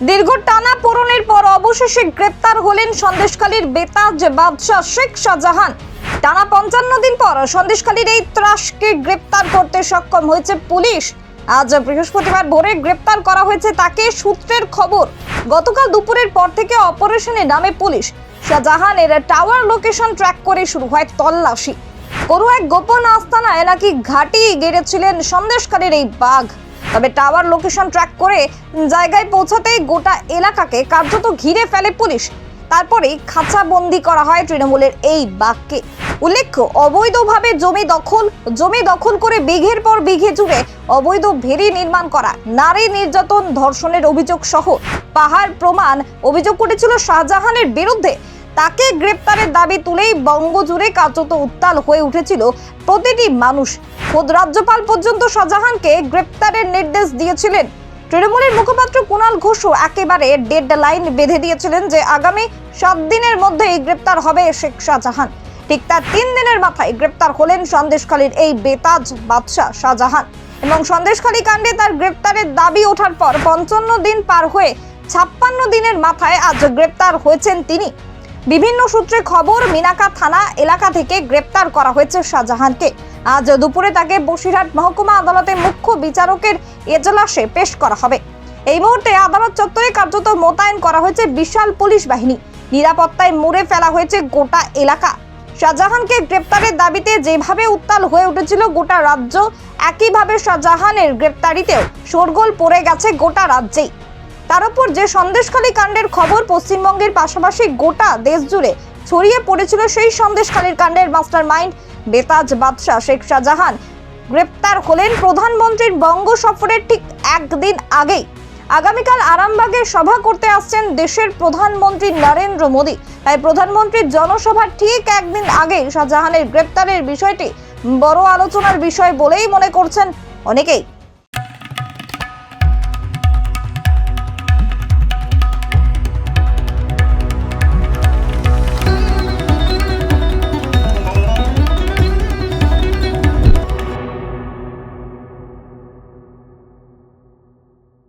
দীর্ঘ টানা পূরণের পর অবশেষে গ্রেপ্তার হলেন সন্দেশখালীর বেতাজ বাদশাহ শেখ শাহজাহান। টানা পঞ্চান্ন দিন পর সন্দেশখালীর এই ত্রাসকে গ্রেপ্তার করতে সক্ষম হয়েছে পুলিশ। আজ বৃহস্পতিবার ভোরে গ্রেপ্তার করা হয়েছে তাকে সূত্রের খবর। গতকাল দুপুরের পর থেকে অপারেশনে নামে পুলিশ। শাহজাহানের টাওয়ার লোকেশন ট্র্যাক করে শুরু হয় তল্লাশি। কোনো এক গোপন আস্তানায় নাকি ঘাঁটি গেড়েছিলেন সন্দেশকারীর এই বাঘ। তবে টাওয়ার লোকেশন ট্র্যাক করে জায়গায় পৌঁছাতেই গোটা এলাকাকে কার্যত ঘিরে ফেলে পুলিশ। তারপরেই খাঁচাবন্দি করা হয় তৃণমূলের এই বাঘকে। উল্লেখ্য, অবৈধভাবে জমি দখল জমি দখল করে বিঘের পর বিঘে জুড়ে অবৈধ ভেরি নির্মাণ করা, নারী নির্যাতন ধর্ষণের অভিযোগ সহ পাহাড় প্রমাণ অভিযোগ করেছিল শাহজাহানের বিরুদ্ধে। তাকে গ্রেপ্তারের দাবি তুলেই বঙ্গজুড়ে কার্যত উত্তাল হয়ে উঠেছিল প্রতিটি মানুষ। খোদ রাজ্যপাল পর্যন্ত শাহজাহানকে গ্রেপ্তারের নির্দেশ দিয়েছিলেন। তৃণমূলের মুখপাত্র কুণাল ঘোষও একেবারে ডেড লাইন বেঁধে দিয়েছিলেন যে আগামী সাত দিনের মধ্যেই গ্রেপ্তার হবে শেখ শাহজাহান। ঠিক তার তিন দিনের মাথায় গ্রেপ্তার হলেন সন্দেশখালীর এই বেতাজ বাদশাহ শাহজাহান। এবং সন্দেশখালী কাণ্ডে তার গ্রেপ্তারের দাবি ওঠার পর পঞ্চান্ন দিন পার হয়ে ছাপ্পান্ন দিনের মাথায় আজ গ্রেপ্তার হয়েছেন তিনি। বিভিন্ন সূত্রে খবর, মিনাকা থানা এলাকা থেকে গ্রেপ্তার করা হয়েছে শাহজাহানকে। আজ দুপুরে তাকে বসিরহাট মহকুমা আদালতে মুখ্য বিচারকের এজলাসে পেশ করা হবে। এই মুহূর্তে আদালত চত্বরে কার্যত মোতায়েন করা হয়েছে বিশাল পুলিশ বাহিনী। নিরাপত্তায় মুড়ে ফেলা হয়েছে গোটা এলাকা। শাহজাহানকে গ্রেপ্তারের দাবিতে যেভাবে উত্তাল হয়ে উঠেছিল গোটা রাজ্য, একইভাবে শাহজাহানের গ্রেপ্তারিতেও শোরগোল পড়ে গেছে গোটা রাজ্যেই। তার উপর যে সন্দেশখালী কাণ্ডের খবর পশ্চিমবঙ্গের পাশাপাশি গোটা দেশ জুড়ে ছড়িয়ে পড়েছিল, সেই সন্দেশখালীর কাণ্ডের মাস্টার মাইন্ড বেতাজ বাদশাহ শেখ শাহজাহান গ্রেপ্তার হলেন প্রধানমন্ত্রীর বঙ্গ সফরের ঠিক একদিন আগেই। আগামীকাল আরামবাগে সভা করতে আসছেন দেশের প্রধানমন্ত্রী নরেন্দ্র মোদী। তাই প্রধানমন্ত্রীর জনসভার ঠিক একদিন আগেই শাহজাহানের গ্রেপ্তারের বিষয়টি বড় আলোচনার বিষয় বলেই মনে করছেন অনেকেই।